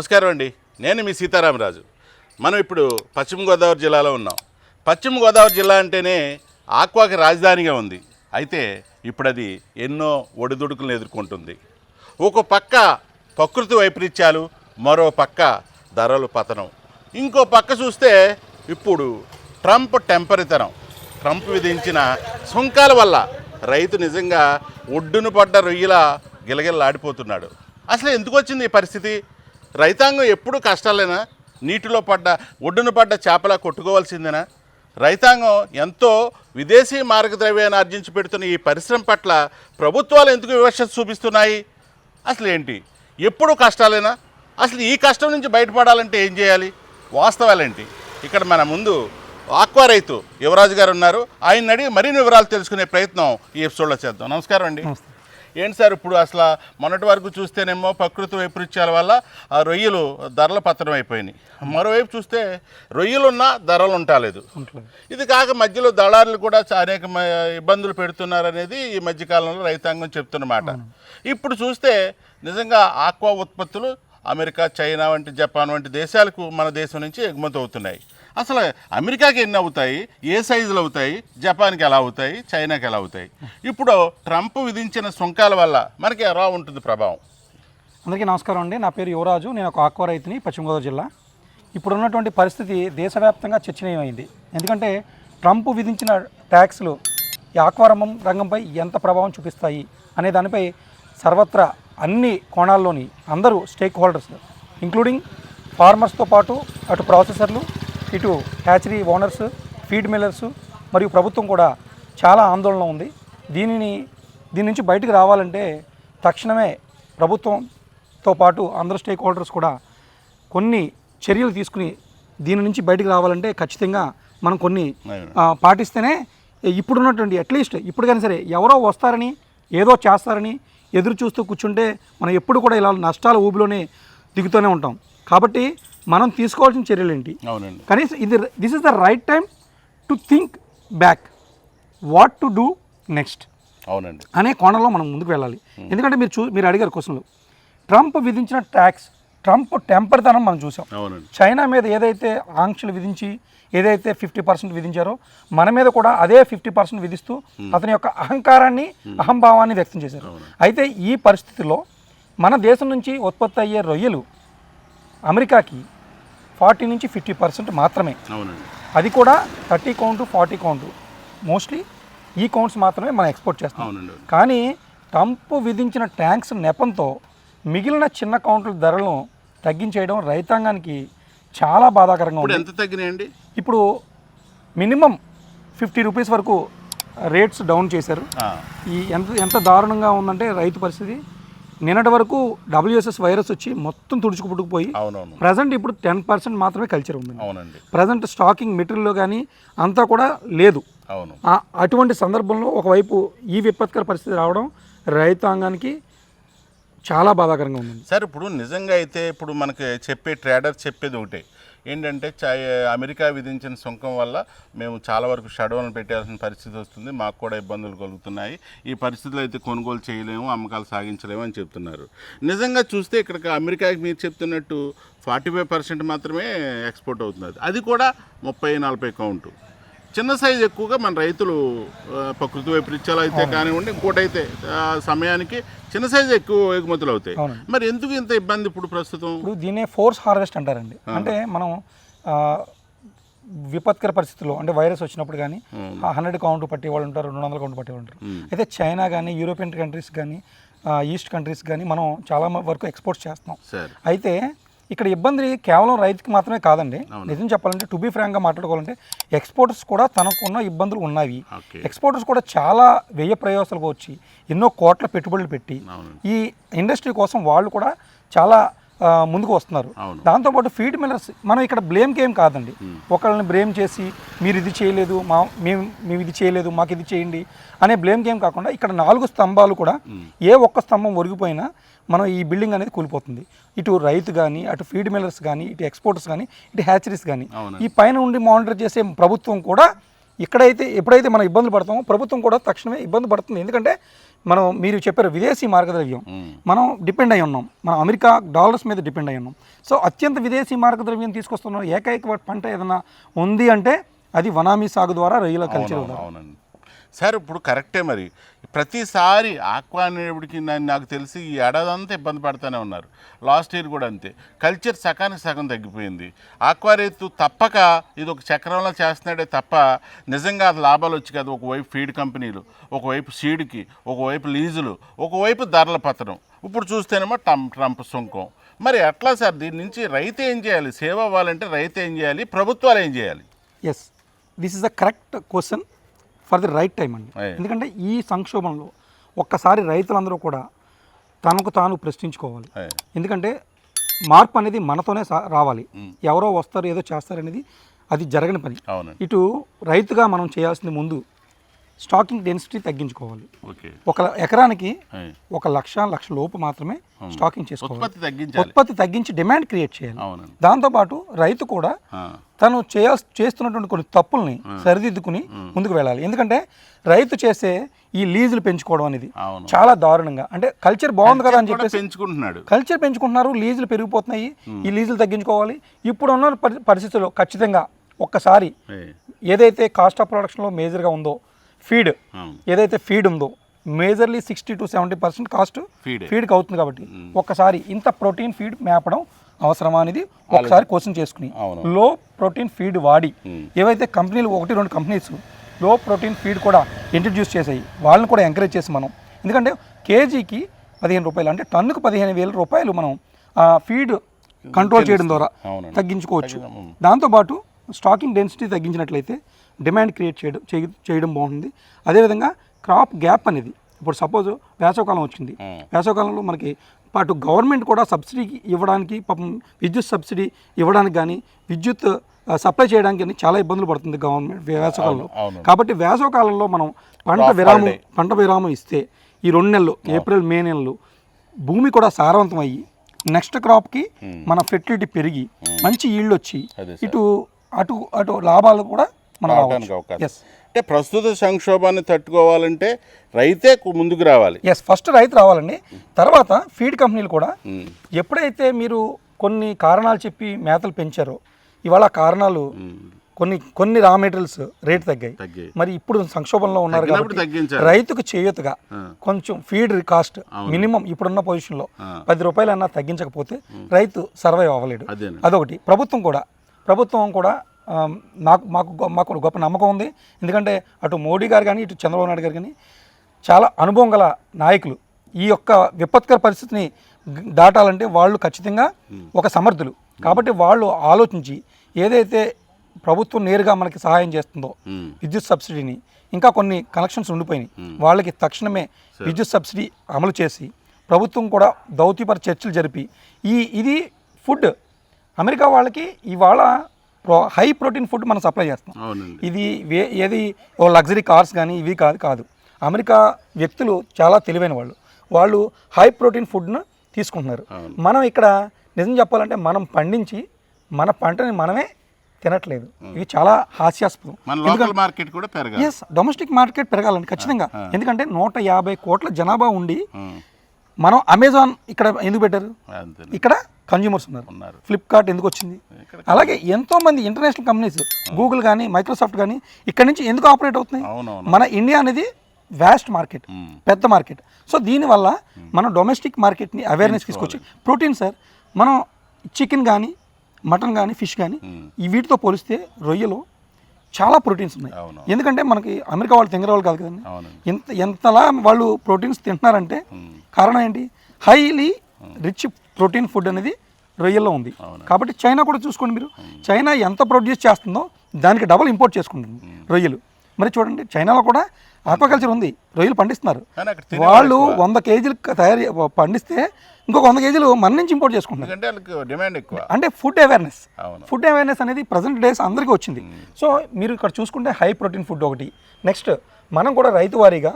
నమస్కారం అండి. నేను మీ సీతారామరాజు. మనం ఇప్పుడు పశ్చిమ గోదావరి జిల్లాలో ఉన్నాం. పశ్చిమ గోదావరి జిల్లా అంటేనే ఆక్వాకి రాజధానిగా ఉంది. అయితే ఇప్పుడు అది ఎన్నో ఒడిదుడుకులను ఎదుర్కొంటుంది. ఒక పక్క ప్రకృతి వైపరీత్యాలు మరో పక్క ధరలు పతనం. ఇంకో పక్క చూస్తే ఇప్పుడు ట్రంప్ టెంపరితనం. ట్రంప్ విధించిన సుంకాల వల్ల రైతు నిజంగా ఒడ్డును పడ్డ రొయ్యలా గిలగిలలాడిపోతున్నాడు. అసలు ఎందుకు వచ్చింది ఈ పరిస్థితి? రైతాంగం ఎప్పుడు కష్టాలేనా? నీటిలో పడ్డ ఒడ్డున పడ్డ చేపలా కొట్టుకోవాల్సిందేనా? రైతాంగం ఎంతో విదేశీ మార్గద్రవ్యాన్ని ఆర్జించి పెడుతున్న ఈ పరిశ్రమ పట్ల ప్రభుత్వాలు ఎందుకు వివక్ష చూపిస్తున్నాయి? అసలు ఏంటి? ఎప్పుడు కష్టాలేనా? అసలు ఈ కష్టం నుంచి బయటపడాలంటే ఏం చేయాలి? వాస్తవాలేంటి ఇక్కడ మన ముందు ఆక్వా రైతు యువరాజు గారు ఉన్నారు. ఆయన అడిగి మరిన్ని వివరాలు తెలుసుకునే ప్రయత్నం ఈ ఎపిసోడ్లో చేద్దాం. నమస్కారం అండి. ఏంటి సార్ ఇప్పుడు అసలు మొన్నటి వరకు చూస్తేనేమో ప్రకృతి వైపరీత్యాల వల్ల ఆ రొయ్యలు ధరలు పతనం అయిపోయినాయి. మరోవైపు చూస్తే రొయ్యలున్నా ధరలు ఉంటాలేదు ఇది కాక మధ్యలో దళారులు కూడా అనేక ఇబ్బందులు పెడుతున్నారనేది ఈ మధ్యకాలంలో రైతాంగం చెప్తున్నమాట ఇప్పుడు చూస్తే నిజంగా ఆక్వా ఉత్పత్తులు అమెరికా చైనా వంటి జపాన్ వంటి దేశాలకు మన దేశం నుంచి ఎగుమతి అవుతున్నాయి. అసలు అమెరికాకి ఎన్ని అవుతాయి? ఏ సైజులు అవుతాయి? జపాన్కి ఎలా అవుతాయి? చైనాకి ఎలా అవుతాయి? ఇప్పుడు ట్రంప్ విధించిన సుంకాల వల్ల మనకి ఎలా ఉంటుంది ప్రభావం? అందరికీ నమస్కారం అండి. నా పేరు యువరాజు. నేను ఒక ఆక్వా రైతుని పశ్చిమ గోదావరి జిల్లా. ఇప్పుడు ఉన్నటువంటి పరిస్థితి దేశవ్యాప్తంగా చర్చనీయమైంది. ఎందుకంటే ట్రంప్ విధించిన ట్యాక్స్లు ఈ ఆక్వారంభం రంగంపై ఎంత ప్రభావం చూపిస్తాయి అనే దానిపై సర్వత్రా అన్ని కోణాల్లోని అందరూ స్టేక్ హోల్డర్స్ ఇంక్లూడింగ్ ఫార్మర్స్తో పాటు అటు ప్రాసెసర్లు ఇటు హ్యాచరీ ఓనర్స్ ఫీడ్ మిల్లర్స్ మరియు ప్రభుత్వం కూడా చాలా ఆందోళన ఉంది. దీనిని దీని నుంచి బయటకు రావాలంటే తక్షణమే ప్రభుత్వంతో పాటు అందరు స్టేక్ హోల్డర్స్ కూడా కొన్ని చర్యలు తీసుకుని దీని నుంచి బయటకు రావాలంటే ఖచ్చితంగా మనం కొన్ని పాటిస్తేనే ఇప్పుడున్నటువంటి అట్లీస్ట్ ఇప్పుడు కానీ సరే ఎవరో వస్తారని ఏదో చేస్తారని ఎదురు చూస్తూ కూర్చుంటే మనం ఎప్పుడు కూడా ఇలా నష్టాల ఊబిలోనే దిగుతూనే ఉంటాం. కాబట్టి మనం తీసుకోవాల్సిన చర్యలు ఏంటి అవునండి. కనీసం ఇది this is the right time to think back what to do next అవునండి. అనే కోణంలో మనం ముందుకు వెళ్ళాలి. ఎందుకంటే మీరు చూ మీరు అడిగారు క్వశ్చన్లు. ట్రంప్ విధించిన ట్యాక్స్ ట్రంప్ టెంపర్తనం మనం చూసాం. చైనా మీద ఏదైతే ఆంక్షలు విధించి ఏదైతే ఫిఫ్టీ పర్సెంట్ విధించారో మన మీద కూడా అదే ఫిఫ్టీ పర్సెంట్ విధిస్తూ అతని యొక్క అహంకారాన్ని అహంభావాన్ని వ్యక్తం చేశారు. అయితే ఈ పరిస్థితిలో మన దేశం నుంచి ఉత్పత్తి అయ్యే రొయ్యలు అమెరికాకి ఫార్టీ నుంచి ఫిఫ్టీ పర్సెంట్ మాత్రమే. అవునండి. అది కూడా thirty count forty count. Mostly ఈ కౌంట్స్ మాత్రమే మనం ఎక్స్పోర్ట్ చేస్తాం. అవునండి కానీ ట్రంప్ విధించిన ట్యాంక్స్ నెపంతో మిగిలిన చిన్న కౌంట్ల ధరలను తగ్గించేయడం రైతాంగానికి చాలా బాధాకరంగా ఇప్పుడు ఉంది. ఎంత తగ్గినాయండి? ఇప్పుడు మినిమం ఫిఫ్టీ రూపీస్ వరకు రేట్స్ డౌన్ చేశారు. ఈ ఎంత ఎంత దారుణంగా ఉందంటే రైతు పరిస్థితి నిన్నటి వరకు డబ్ల్యూఎస్ఎస్ వైరస్ వచ్చి మొత్తం తుడుచుకుపుట్టుకుపోయి అవునవును. ప్రజెంట్ ఇప్పుడు టెన్ పర్సెంట్ మాత్రమే కల్చర్ ఉంది అవునండి. ప్రజెంట్ స్టాకింగ్ మెటీరియల్లో కానీ అంతా కూడా లేదు. అవును. అటువంటి సందర్భంలో ఒకవైపు ఈ విపత్కర పరిస్థితి రావడం రైతాంగానికి చాలా బాధాకరంగా ఉంది సార్ ఇప్పుడు నిజంగా అయితే ఇప్పుడు మనకి చెప్పే ట్రేడర్ చెప్పేది ఒకటే. ఏంటంటే చై అమెరికా విధించిన సుంకం వల్ల మేము చాలా వరకు షడౌన్ పెట్టాల్సిన పరిస్థితి వస్తుంది. మాకు కూడా ఇబ్బందులు కలుగుతున్నాయి. ఈ పరిస్థితులు అయితే కొనుగోలు చేయలేము అమ్మకాలు సాగించలేము అని చెప్తున్నారు. నిజంగా చూస్తే ఇక్కడ అమెరికాకి మీరు చెప్తున్నట్టు ఫార్టీ ఫైవ్ పర్సెంట్ మాత్రమే ఎక్స్పోర్ట్ అవుతుంది అది కూడా ముప్పై నలభై కౌంటు. చిన్న సైజు ఎక్కువగా మన రైతులు ప్రకృతి వైపరీత్యాలు అయితే కానివ్వండి ఇంకోటి అయితే ఆ, సమయానికి చిన్న సైజు ఎక్కువ ఎగుమతులు అవుతాయి. మరి ఎందుకు ఇంత ఇబ్బంది ఇప్పుడు ప్రస్తుతం? ఇప్పుడు దీన్నే ఫోర్స్ హార్వెస్ట్ అంటారండి. అంటే మనం విపత్కర పరిస్థితుల్లో అంటే వైరస్ వచ్చినప్పుడు కానీ హండ్రెడ్ కౌంట్ పట్టే వాళ్ళు ఉంటారు రెండు వందల కౌంట్ పట్టే వాళ్ళు ఉంటారు. అయితే చైనా కానీ యూరోపియన్ కంట్రీస్ కానీ ఈస్ట్ కంట్రీస్ కానీ మనం చాలా వరకు ఎక్స్పోర్ట్ చేస్తాం సరే. అయితే ఇక్కడ ఇబ్బంది కేవలం రైతుకి మాత్రమే కాదండి. నిజం చెప్పాలంటే టు బీ ఫ్రాంక్గా మాట్లాడుకోవాలంటే ఎక్స్పోర్టర్స్ కూడా తనకున్న ఇబ్బందులు ఉన్నవి ఓకే. ఎక్స్పోర్టర్స్ కూడా చాలా వ్యయ ప్రయోసాలకు వచ్చి ఎన్నో కోట్ల పెట్టుబడులు పెట్టి ఈ ఇండస్ట్రీ కోసం వాళ్ళు కూడా చాలా ముందుకు వస్తున్నారు. దాంతోపాటు ఫీడ్ మిల్లర్స్ మనం ఇక్కడ బ్లేమ్ గేమ్ కాదండి. ఒకళ్ళని బ్లేమ్ చేసి మీరు ఇది చేయలేదు మా మేము మేము ఇది చేయలేదు మాకు ఇది చేయండి అనే బ్లేమ్ గేమ్ కాకుండా ఇక్కడ నాలుగు స్తంభాలు కూడా ఏ ఒక్క స్తంభం ఒరిగిపోయినా మనం ఈ బిల్డింగ్ అనేది కూలిపోతుంది. ఇటు రైతు కానీ అటు ఫీడ్ మిల్లర్స్ కానీ ఇటు ఎక్స్పోర్టర్స్ కానీ ఇటు హ్యాచరీస్ కానీ. ఈ పైన ఉండి మానిటర్ చేసే ప్రభుత్వం కూడా ఇక్కడైతే ఎప్పుడైతే మనం ఇబ్బందులు పడతామో ప్రభుత్వం కూడా తక్షణమే ఇబ్బంది పడుతుంది. ఎందుకంటే మనం మీరు చెప్పారు విదేశీ మార్గద్రవ్యం. మనం డిపెండ్ అయి ఉన్నాం. మనం అమెరికా డాలర్స్ మీద డిపెండ్ అయి ఉన్నాం. సో అత్యంత విదేశీ మార్గద్రవ్యం తీసుకొస్తున్న ఏకైక పంట ఏదైనా ఉంది అంటే అది వనామీ సాగు ద్వారా రొయ్యల కల్చర్ అవునండి. సార్ ఇప్పుడు కరెక్టే మరి. ప్రతిసారి ఆక్వా అనేప్పటికి నాకు తెలిసి ఈ ఏడాది అంతా ఇబ్బంది పడుతూనే ఉన్నారు. లాస్ట్ ఇయర్ కూడా అంతే. కల్చర్ సగానికి సగం తగ్గిపోయింది. ఆక్వా రైతు తప్పక ఇది ఒక చక్రంలో చేస్తున్నాడే తప్ప నిజంగా అది లాభాలు వచ్చి కాదు. ఒకవైపు ఫీడ్ కంపెనీలు ఒకవైపు సీడ్కి ఒకవైపు లీజులు ఒకవైపు ధరల పతనం. ఇప్పుడు చూస్తేనేమో ట్రంప్ ట్రంప్ సుంకం. మరి ఎట్లా సార్? దీని నుంచి రైతు ఏం చేయాలి? సేవ అవ్వాలంటే రైతు ఏం చేయాలి? ప్రభుత్వాలు ఏం చేయాలి? Yes this is the correct question for the right time అండి. ఎందుకంటే ఈ సంక్షోభంలో ఒక్కసారి రైతులందరూ కూడా తనకు తాను ప్రశ్నించుకోవాలి. ఎందుకంటే మార్పు అనేది మనతోనే రావాలి. ఎవరో వస్తారు ఏదో చేస్తారు అనేది అది జరగని పని. ఇటు రైతుగా మనం చేయాల్సింది ముందు స్టాకింగ్ డెన్సిటీ తగ్గించుకోవాలి. ఒక ఎకరానికి. ఒక లక్ష లక్ష లోపు మాత్రమే స్టాకింగ్ చేసుకోవాలి. ఉత్పత్తి తగ్గించి డిమాండ్ క్రియేట్ చేయాలి. దాంతోపాటు రైతు కూడా తను చేయాల్సి చేస్తున్నటువంటి కొన్ని తప్పుల్ని సరిదిద్దుకుని ముందుకు వెళ్ళాలి. ఎందుకంటే రైతు చేసే ఈ లీజులు పెంచుకోవడం అనేది చాలా దారుణంగా అంటే కల్చర్ బాగుంది కదా అని చెప్పేసి పెంచుకుంటున్నాడు. కల్చర్ పెంచుకుంటున్నారు లీజులు పెరిగిపోతున్నాయి ఈ లీజులు తగ్గించుకోవాలి. ఇప్పుడు ఉన్న పరి- పరిస్థితుల్లో ఖచ్చితంగా ఒక్కసారి. ఏదైతే కాస్ట్ ఆఫ్ ప్రొడక్షన్లో మేజర్గా ఉందో ఫీడ్. ఏదైతే ఫీడ్ ఉందో majorly sixty to seventy percent cost feed. ఫీడ్కి అవుతుంది కాబట్టి ఒక్కసారి ఇంత ప్రోటీన్ ఫీడ్ మేపడం అవసరమా అనేది ఒకసారి క్వశ్చన్ చేసుకుని. లో ప్రోటీన్ ఫీడ్ వాడి ఏవైతే కంపెనీలు ఒకటి రెండు కంపెనీస్లో ప్రోటీన్ ఫీడ్ కూడా ఇంట్రడ్యూస్ చేసాయి వాళ్ళని కూడా ఎంకరేజ్ చేసి మనం. ఎందుకంటే కేజీకి పదిహేను రూపాయలు అంటే టన్నుకు పదిహేను వేల రూపాయలు మనం ఫీడ్ కంట్రోల్ చేయడం ద్వారా. తగ్గించుకోవచ్చు. దాంతోపాటు స్టాకింగ్ డెన్సిటీ తగ్గించినట్లయితే డిమాండ్ క్రియేట్ చేయడం చేయ- చేయడం బాగుంటుంది. అదేవిధంగా క్రాప్ గ్యాప్ అనేది ఇప్పుడు సపోజ్ వేసవకాలం వచ్చింది. వేసవకాలంలో మనకి పాటు గవర్నమెంట్ కూడా సబ్సిడీ ఇవ్వడానికి పాపం విద్యుత్ సబ్సిడీ ఇవ్వడానికి కానీ విద్యుత్ సప్లై చేయడానికి కానీ చాలా ఇబ్బందులు పడుతుంది గవర్నమెంట్ వేసవకాలంలో. కాబట్టి వేసవకాలంలో మనం పంట విరామం పంట విరామం ఇస్తే ఈ రెండు నెలలు ఏప్రిల్ మే నెలలు భూమి కూడా సారవంతం అయ్యి నెక్స్ట్ క్రాప్కి మన ఫెర్టిలిటీ పెరిగి మంచి ఈల్డ్ వచ్చి ఇటు అటు అటు లాభాలు కూడా మనం రావడానికి అవకాశం. అంటే ప్రస్తుత సంక్షోభాన్ని తట్టుకోవాలంటే రైతే ముందుకు రావాలి. ఎస్ ఫస్ట్ రైతు రావాలండి. తర్వాత ఫీడ్ కంపెనీలు కూడా. ఉమ్. ఎప్పుడైతే మీరు కొన్ని కారణాలు చెప్పి మేతలు పెంచారో ఇవాళ కారణాలు కొన్ని కొన్ని రా మెటీరియల్స్ రేట్ తగ్గాయి. మరి ఇప్పుడు సంక్షోభంలో ఉన్నారు కాబట్టి రైతుకు చేయూతగా కొంచెం ఫీడ్ కాస్ట్ మినిమం ఇప్పుడున్న పొజిషన్లో పది రూపాయలు అన్నా తగ్గించకపోతే రైతు సర్వైవ్ అవ్వలేడు. అదొకటి. ప్రభుత్వం కూడా ప్రభుత్వం కూడా నాకు మాకు మాకు గొప్ప నమ్మకం ఉంది. ఎందుకంటే అటు మోడీ గారు కానీ ఇటు చంద్రబాబు నాయుడు గారు కానీ చాలా అనుభవం గల నాయకులు. ఈ యొక్క విపత్కర పరిస్థితిని దాటాలంటే వాళ్ళు ఖచ్చితంగా ఒక సమర్థులు. కాబట్టి వాళ్ళు ఆలోచించి ఏదైతే ప్రభుత్వం నేరుగా మనకి సహాయం చేస్తుందో. విద్యుత్ సబ్సిడీని ఇంకా కొన్ని కనెక్షన్స్ ఉండిపోయినాయి. వాళ్ళకి తక్షణమే విద్యుత్ సబ్సిడీ అమలు చేసి ప్రభుత్వం కూడా దౌత్యపర చర్చలు జరిపి ఈ ఇది ఫుడ్ అమెరికా వాళ్ళకి ఇవాళ ప్రో హై ప్రోటీన్ ఫుడ్ మనం సప్లై చేస్తాం. ఇది వే ఏది ఓ లగ్జరీ కార్స్ కానీ ఇవి కాదు కాదు. అమెరికా వ్యక్తులు చాలా తెలివైన వాళ్ళు. వాళ్ళు హై ప్రోటీన్ ఫుడ్ను తీసుకుంటున్నారు. మనం ఇక్కడ నిజం చెప్పాలంటే మనం పండించి మన పంటని మనమే తినట్లేదు. ఇది చాలా హాస్యాస్పదం. మార్కెట్ కూడా పెరగాలి. ఎస్ డొమెస్టిక్ మార్కెట్ పెరగాలండి ఖచ్చితంగా. ఎందుకంటే నూట యాభై కోట్ల జనాభా ఉండి. మనం అమెజాన్ ఇక్కడ ఎందుకు పెట్టారు? ఇక్కడ కన్జ్యూమర్స్ ఉన్నారు. ఉన్నారు. ఫ్లిప్కార్ట్ ఎందుకు వచ్చింది? అలాగే ఎంతో మంది ఇంటర్నేషనల్ కంపెనీస్ గూగుల్ కానీ మైక్రోసాఫ్ట్ కానీ ఇక్కడ నుంచి ఎందుకు ఆపరేట్ అవుతున్నాయి? మన ఇండియా అనేది వ్యాస్ట్ మార్కెట్. పెద్ద మార్కెట్ సో దీనివల్ల మనం డొమెస్టిక్ మార్కెట్ని అవేర్నెస్ తీసుకొచ్చి ప్రోటీన్ సార్ మనం చికెన్ కానీ మటన్ కానీ ఫిష్ కానీ ఈ వీటితో పోలిస్తే రొయ్యలో చాలా ప్రోటీన్స్ ఉన్నాయి. ఎందుకంటే మనకి అమెరికా వాళ్ళు తింగర వాళ్ళు కాదు కదండి. ఎంత ఎంతలా వాళ్ళు ప్రోటీన్స్ తింటున్నారంటే కారణం ఏంటి? హైలీ రిచ్ ప్రోటీన్ ఫుడ్ అనేది రొయ్యల్లో ఉంది. కాబట్టి చైనా కూడా చూసుకోండి మీరు. చైనా ఎంత ప్రొడ్యూస్ చేస్తుందో దానికి డబుల్ ఇంపోర్ట్ చేసుకుంటుంది రొయ్యలు. మరి చూడండి చైనాలో కూడా ఆక్వాకల్చర్ ఉంది. రొయ్యలు పండిస్తున్నారు. వాళ్ళు వంద కేజీలు తయారు పండిస్తే ఇంకొక వంద కేజీలు మన నుంచి ఇంపోర్ట్ చేసుకుంటున్నారు. డిమాండ్ ఎక్కువ. అంటే ఫుడ్ అవేర్నెస్. ఫుడ్ అవేర్నెస్ అనేది ప్రజెంట్ డేస్ అందరికీ వచ్చింది. సో మీరు ఇక్కడ చూసుకుంటే హై ప్రోటీన్ ఫుడ్ ఒకటి. నెక్స్ట్ మనం కూడా రైతు వారీగా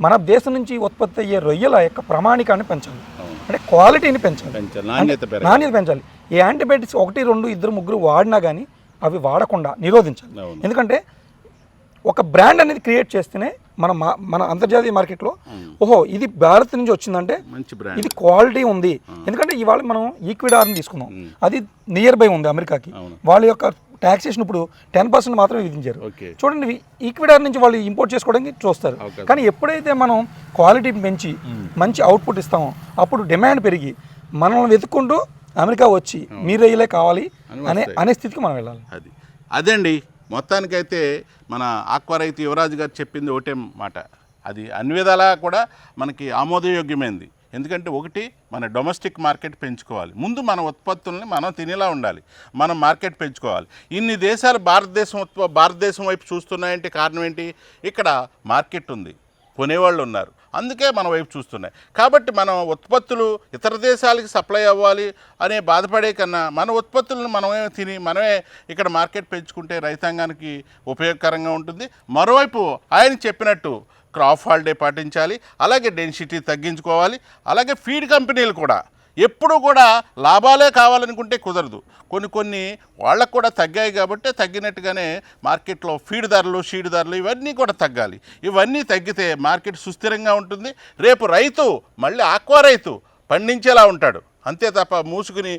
మన దేశం నుంచి ఉత్పత్తి అయ్యే రొయ్యల యొక్క ప్రమాణికాన్ని పెంచాలి. అంటే క్వాలిటీని పెంచాలి. నాణ్యత పెంచాలి. ఈ యాంటీబయాటిక్స్ ఒకటి రెండు ఇద్దరు ముగ్గురు వాడినా కానీ అవి వాడకుండా నిరోధించాలి. ఎందుకంటే ఒక బ్రాండ్ అనేది క్రియేట్ చేస్తేనే మన మన అంతర్జాతీయ మార్కెట్లో ఓహో ఇది భారత్ నుంచి వచ్చిందంటే ఇది క్వాలిటీ ఉంది. ఎందుకంటే ఇవాళ మనం ఈక్విడార్ని తీసుకున్నాం. అది నియర్ బై ఉంది అమెరికాకి. వాళ్ళ యొక్క ట్యాక్సేషన్ ఇప్పుడు టెన్ పర్సెంట్ మాత్రమే విధించారు. చూడండి ఈక్విడార్ నుంచి వాళ్ళు ఇంపోర్ట్ చేసుకోవడానికి చూస్తారు. కానీ ఎప్పుడైతే మనం క్వాలిటీ పెంచి మంచి అవుట్పుట్ ఇస్తామో అప్పుడు డిమాండ్ పెరిగి మనల్ని వెతుక్కుంటూ అమెరికా వచ్చి మీ రైలే కావాలి అని అనే స్థితికి మనం వెళ్ళాలి. అది. అదండి మొత్తానికైతే మన ఆక్వారైతు యువరాజు గారు చెప్పింది ఒకటే మాట. అది అన్ని విధాలా కూడా మనకి ఆమోదయోగ్యమైంది. ఎందుకంటే ఒకటి మన డొమెస్టిక్ మార్కెట్ పెంచుకోవాలి. ముందు మన ఉత్పత్తుల్ని మనం తినేలా ఉండాలి. మనం మార్కెట్ పెంచుకోవాలి. ఇన్ని దేశాలు భారతదేశం భారతదేశం వైపు చూస్తున్నాయంటే కారణం ఏంటి? ఇక్కడ మార్కెట్ ఉంది. కొనేవాళ్ళు ఉన్నారు. అందుకే మన వైపు చూస్తున్నాయి. కాబట్టి మనం ఉత్పత్తులు ఇతర దేశాలకి సప్లై అవ్వాలి అనే బాధపడే కన్నా మన ఉత్పత్తులను మనమే తిని మనమే ఇక్కడ మార్కెట్ పెంచుకుంటే రైతాంగానికి ఉపయోగకరంగా ఉంటుంది. మరోవైపు ఆయన చెప్పినట్టు క్రాప్ హాలిడే పాటించాలి అలాగే డెన్సిటీ తగ్గించుకోవాలి అలాగే ఫీడ్ కంపెనీలు కూడా ఎప్పుడు కూడా లాభాలే కావాలనుకుంటే కుదరదు. కొన్ని కొన్ని వాళ్ళకు కూడా తగ్గాయి కాబట్టి తగ్గినట్టుగానే మార్కెట్లో ఫీడ్ ధరలు షీడ్ ధరలు ఇవన్నీ కూడా తగ్గాలి. ఇవన్నీ తగ్గితే మార్కెట్ సుస్థిరంగా ఉంటుంది. రేపు రైతు మళ్ళీ ఆక్వా రైతు పండించేలా ఉంటాడు. అంతే తప్ప మూసుకుని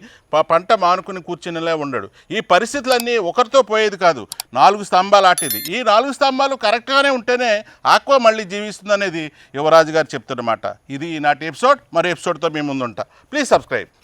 పంట మానుకుని కూర్చునేలా ఉండడు. ఈ పరిస్థితులన్నీ ఒకరితో పోయేది కాదు. నాలుగు స్తంభాలు ఆటేది. ఈ నాలుగు స్తంభాలు కరెక్ట్గానే ఉంటేనే ఆక్వా మళ్ళీ జీవిస్తుంది అనేది యువరాజు గారు చెప్తున్నమాట. ఇది ఈనాటి ఎపిసోడ్. మరి ఎపిసోడ్తో మేము ముందుంటా. Please subscribe.